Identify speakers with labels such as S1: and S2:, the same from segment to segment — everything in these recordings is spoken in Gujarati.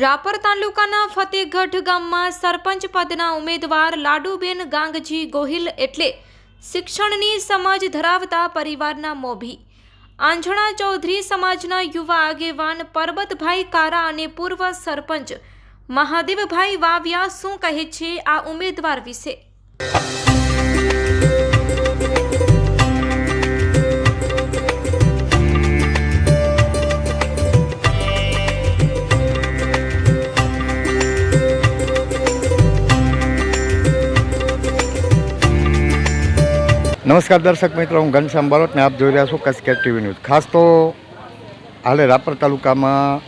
S1: રાપર તાલુકાના ફતેહગઢ ગામમાં સરપંચ પદના ઉમેદવાર લાડુબેન ગાંગજી ગોહિલ એટલે શિક્ષણની સમજ ધરાવતા પરિવારના મોભી. આંજણા ચૌધરી સમાજના યુવા આગેવાન પરબતભાઈ કારા અને પૂર્વ સરપંચ મહાદેવભાઈ વાવ્યા શું કહે છે આ ઉમેદવાર વિશે?
S2: નમસ્કાર દર્શક મિત્રો, હું ઘનશ્યામ બારોટ ને આપ જોઈ રહ્યા છો કસકેટ ટીવી ન્યૂઝ ખાસ તો હાલે રાપર તાલુકામાં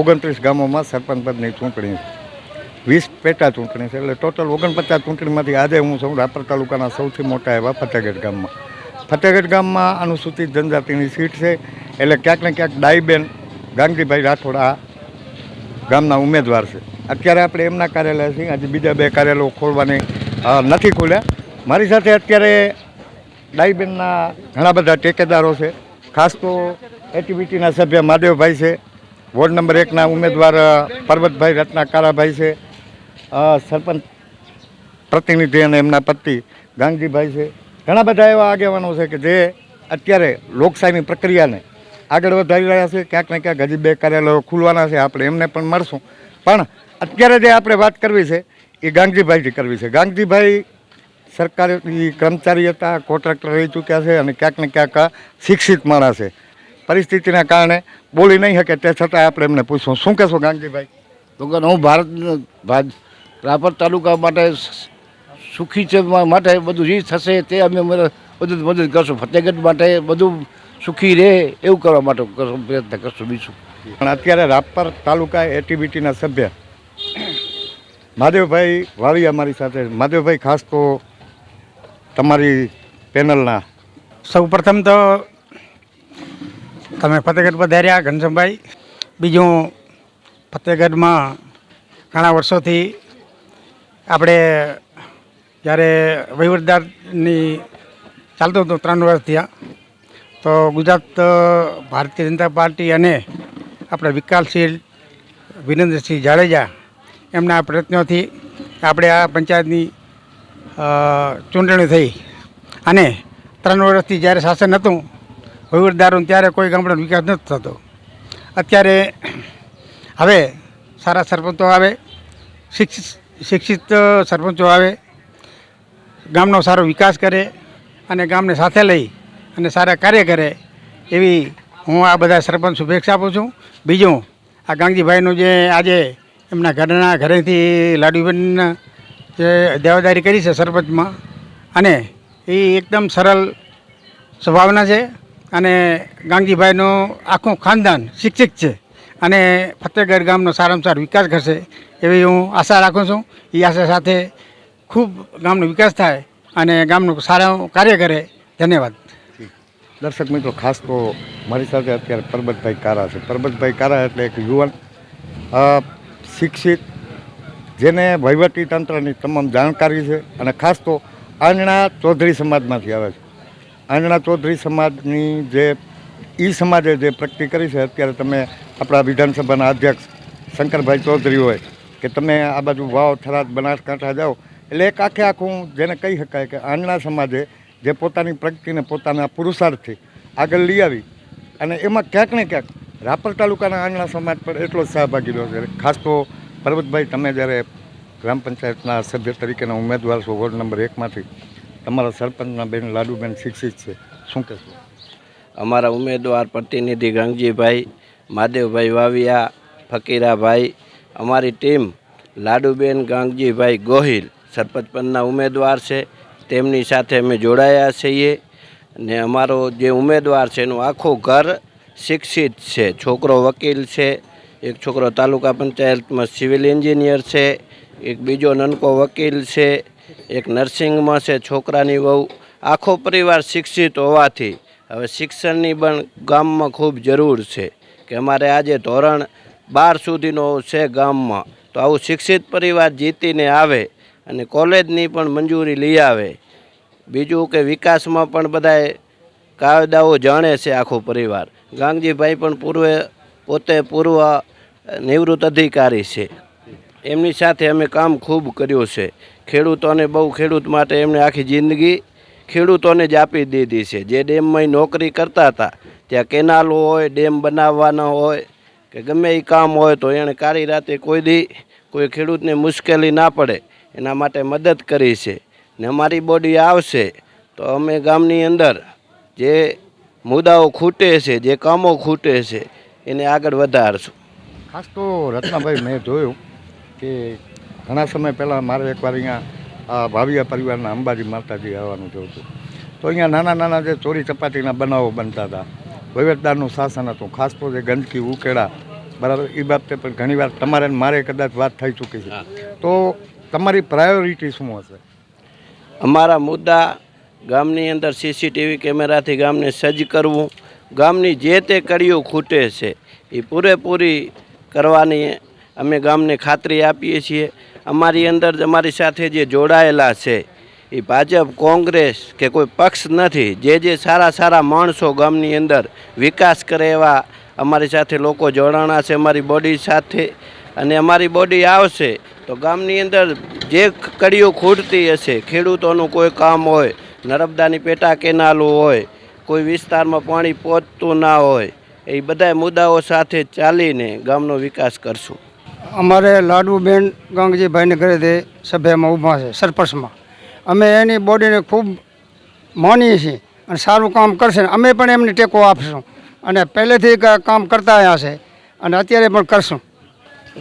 S2: ઓગણત્રીસ ગામોમાં સરપંચ પદની ચૂંટણી વીસ પેટા ચૂંટણી છે, એટલે ટોટલ ઓગણપચાસ ચૂંટણીમાંથી આજે હું છું રાપર તાલુકાના સૌથી મોટા એવા ફતેગઢ ગામમાં. ફતેગઢ ગામમાં અનુસૂચિત જનજાતિની સીટ છે, એટલે ક્યાંક ને ક્યાંક ડાઈબેન ગાંધીભાઈ રાઠોડ ગામના ઉમેદવાર છે. અત્યારે આપણે એમના કાર્યાલય છીએ, આજે બીજા બે કાર્યાલયો ખોલવાની નથી ખોલ્યા. મારી સાથે અત્યારે ડાઈબેનના ઘણા બધા ટેકેદારો છે. ખાસ તો એટીબીટીના સભ્ય માદેવભાઈ છે. વોર્ડ નંબર એકના ઉમેદવાર પર્વતભાઈ રત્ના કારાભાઈ છે સરપંચ પ્રતિનિધિ અને એમના પતિ ગાંધીભાઈ છે. ઘણા બધા એવા આગેવાનો છે કે જે અત્યારે લોકશાહીની પ્રક્રિયાને આગળ વધારી રહ્યા છે. ક્યાંક ને ક્યાંક હજી બે કાર્યાલયો ખુલવાના છે. આપણે એમને પણ મળશું. પણ અત્યારે જે આપણે વાત કરવી છે, એ ગાંધીભાઈથી કરવી છે. ગાંધીભાઈ સરકારી કર્મચારી હતા કોન્ટ્રાક્ટર રહી ચૂક્યા છે અને ક્યાંક ને ક્યાંક શિક્ષિત માણસ છે. પરિસ્થિતિના કારણે બોલી નહીં શકે તે છતાં આપણે એમને પૂછવું શું કહેશો ગાંધીભાઈ
S3: તો કે હું ભારત રાપર તાલુકા માટે સુખી છે માટે બધું જે થશે તે અમે બધું મદદ કરશું. ફતેહગઢ માટે બધું સુખી રહે એવું કરવા માટે કરશું પ્રયત્ન કરશું બીજું.
S2: પણ અત્યારે રાપર તાલુકા એટીબીટીના સભ્ય. મહાદેવભાઈ વાળી અમારી સાથે છે. મહાદેવભાઈ ખાસ તો તમારી પેનલના?
S4: સૌ પ્રથમ તો તમે ફતેહગઢ પધાર્યા, ઘનશ્યામભાઈ. બીજું ફતેહગઢમાં ઘણા વર્ષોથી આપણે જ્યારે વહીવટદારની ચાલતું હતું, ત્રણ વર્ષ થયા, તો ગુજરાત ભારતીય જનતા પાર્ટી અને આપણે વિકાસશીલ વિરેન્દ્રસિંહ જાડેજા એમના પ્રયત્નોથી આપણે આ પંચાયતની ચૂંટણી થઈ. અને ત્રણ વર્ષથી જ્યારે શાસન હતું, વહીવટદારોને ત્યારે કોઈ ગામડાનો વિકાસ નથી થતો. અત્યારે હવે સારા સરપંચો આવે શિક્ષિત શિક્ષિત સરપંચો આવે, ગામનો સારો વિકાસ કરે અને ગામને સાથે લઈ અને સારા કાર્ય કરે એવી હું આ બધા સરપંચ શુભેચ્છા આપું છું. બીજું, આ ગાંધીભાઈનું જે આજે એમના ઘરના ઘરેથી લાડુબેન જે દેવાદારી કરી છે સરપંચમાં. અને એ એકદમ સરળ સ્વભાવના છે અને ગાંધીભાઈનું આખું ખાનદાન શિક્ષિત છે અને ફતેહગઢ ગામનો સારામાં સારો વિકાસ કરશે એવી હું આશા રાખું છું. એ આશા સાથે ખૂબ ગામનો વિકાસ થાય અને ગામનું સારું કાર્ય કરે. ધન્યવાદ.
S2: દર્શક મિત્રો, ખાસ તો મારી સાથે અત્યારે પરબતભાઈ કારા છે. પરબતભાઈ કારા એટલે એક યુવાન શિક્ષિત જેને વહીવટી તંત્રની તમામ જાણકારી છે અને ખાસ તો આંજણા ચૌધરી સમાજમાંથી આવે છે. આંજણા ચૌધરી સમાજની જે ઈ સમાજે જે પ્રગતિ કરી છે, અત્યારે તમે આપણા વિધાનસભાના અધ્યક્ષ શંકરભાઈ ચૌધરી હોય કે તમે આ બાજુ વાવ, થરાદ બનાસકાંઠા જાઓ, એટલે એક આખે આખું જેને કહી શકાય કે આંજણા સમાજે જે પોતાની પ્રગતિને પોતાના પુરુષાર્થથી આગળ લઈ આવી અને એમાં ક્યાંક ને ક્યાંક રાપર તાલુકાના આંજણા સમાજ પર એટલો જ સહભાગી રહ્યો છે. ખાસ તો પર્વતભાઈ, તમે જ્યારે ગ્રામ પંચાયતના સભ્ય તરીકેના ઉમેદવાર છો, વોર્ડ નંબર એકમાંથી, તમારા સરપંચના બેન લાડુબેન શિક્ષિત છે. શું કહેશો?
S5: અમારા ઉમેદવાર પ્રતિનિધિ ગંગજીભાઈ, માદેવભાઈ વાવિયા, ફકીરાભાઈ, અમારી ટીમ લાડુબેન ગાંગજીભાઈ ગોહિલ સરપંચ પદના ઉમેદવાર છે. તેમની સાથે અમે જોડાયા છીએ ને અમારો જે ઉમેદવાર છે એનું આખું ઘર શિક્ષિત છે, છોકરો વકીલ છે. એક છોકરો તાલુકા પંચાયતમાં સિવિલ એન્જિનિયર છે, એક બીજો નનકો વકીલ છે, એક નર્સિંગમાં છે, છોકરાની વહુ. આખો પરિવાર શિક્ષિત હોવાથી હવે શિક્ષણની પણ ગામમાં ખૂબ જરૂર છે કે અમારે આજે ધોરણ બાર સુધીનો છે ગામમાં. તો આવું શિક્ષિત પરિવાર જીતીને આવે અને કોલેજની પણ મંજૂરી લઈ આવે. બીજું કે વિકાસમાં પણ બધાએ કાયદાઓ જાણે છે આખો પરિવાર. ગાંગજીભાઈ પણ પૂર્વે પોતે પૂર્વ નિવૃત્ત અધિકારી છે. એમની સાથે અમે કામ ખૂબ કર્યું છે. ખેડૂતોને બહુ ખેડૂત માટે એમણે આખી જિંદગી ખેડૂતોને જ આપી દીધી છે. જે ડેમમાં નોકરી કરતા હતા, ત્યાં કેનાલો હોય, ડેમ બનાવવાના હોય, કે ગમે એ કામ હોય, તો એણે કાળી રાતે કોઈ દી કોઈ ખેડૂતને મુશ્કેલી ના પડે, એના માટે મદદ કરી છે. ને અમારી બોડી આવશે, તો અમે ગામની અંદર જે મુદ્દાઓ ખૂટે છે, જે કામો ખૂટે છે, એને આગળ વધારશું.
S2: ખાસ તો રત્નાભાઈ મેં જોયું કે ઘણા સમય પહેલાં મારે એકવાર અહીંયા આ ભાવિયા પરિવારના અંબાજી માતાજી આવવાનું થયું હતું. તો અહીંયા નાના નાના જે ચોરી ચપાટીના બનાવો બનતા હતા. વહીવટદારનું શાસન હતું. ખાસ તો જે ગંદકી ઉકેળા બરાબર એ બાબતે પણ ઘણીવાર તમારે મારે કદાચ વાત થઈ ચૂકી છે. તો તમારી પ્રાયોરિટી શું હશે?
S5: અમારા મુદ્દા ગામની અંદર સીસીટીવી કેમેરાથી ગામને સજ્જ કરવું. ગામની જે તે કડીઓ ખૂટે છે એ પૂરેપૂરી કરવાની અમે ગામને ખાતરી આપીએ છીએ. અમારી અંદર અમારી સાથે જે જોડાયેલા છે, એ ભાજપ, કોંગ્રેસ કે કોઈ પક્ષ નથી, જે જે સારા સારા માણસો ગામની અંદર વિકાસ કરે એવા અમારી સાથે લોકો જોડાણા છે, અમારી બોડી સાથે. અને અમારી બોડી આવશે તો ગામની અંદર જે કડીઓ ખૂટતી હશે, ખેડૂતોનું કોઈ કામ હોય, નર્મદાની પેટા કેનાલો હોય, કોઈ વિસ્તારમાં પાણી પહોંચતું ના હોય એ બધા મુદ્દાઓ સાથે ચાલીને ગામનો વિકાસ કરશું.
S4: અમારે લાડુબેન ગાંગજીભાઈને ઘરે તે સભ્યમાં ઊભા છે સરપંચમાં. અમે એની બોડીને ખૂબ માનીએ છીએ અને સારું કામ કરશે ને અમે પણ એમને ટેકો આપીશું અને પહેલેથી કામ કરતા આવ્યા છે અને અત્યારે પણ કરશું.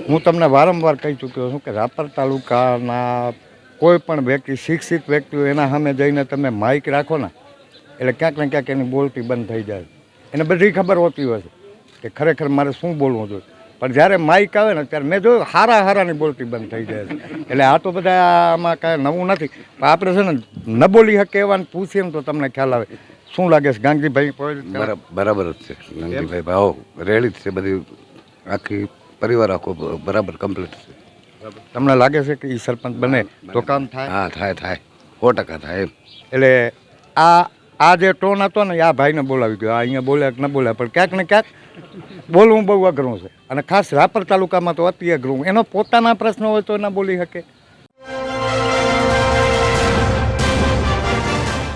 S2: હું તમને વારંવાર કહી ચૂક્યો છું કે રાપર તાલુકાના કોઈ પણ વ્યક્તિ શિક્ષિત વ્યક્તિઓ એના સામે જઈને તમે માઇક રાખો ને એટલે ક્યાંક ને ક્યાંક એની બોલતી બંધ થઈ જાય. એને બધી ખબર હોતી હોય છે કે ખરેખર મારે શું બોલવું જોઈએ. પણ જ્યારે માઇક આવે ને ત્યારે મેં જોયું હારા હારાની બોલતી બંધ થઈ જાય છે. એટલે આ તો બધા આમાં કાંઈ નવું નથી. પણ આપણે છે ને ન બોલી શકે એવાને પૂછીએ ને તો તમને ખ્યાલ આવે. શું લાગે છે? ગાંધીભાઈ
S6: બરાબર જ છે. ગાંધીભાઈ ભાવ રેડી જ છે. બધી આખી પરિવાર આખો બરાબર કમ્પ્લીટ છે.
S2: તમને લાગે છે કે એ સરપંચ બને તો કામ થાય?
S6: હા થાય થાય. સો ટકા થાય એમ.
S2: એટલે આ આ જે ટોન હતો ને આ ભાઈને બોલાવી ગયો. આ અહીંયા બોલ્યા કે ન બોલ્યા, પણ ક્યાંક ને ક્યાંક બોલવું બહુ અઘરું છે. અને ખાસ રાપર તાલુકામાં તો અતિ અઘરું. એનો પોતાના પ્રશ્ન હોય તો ના બોલી શકે.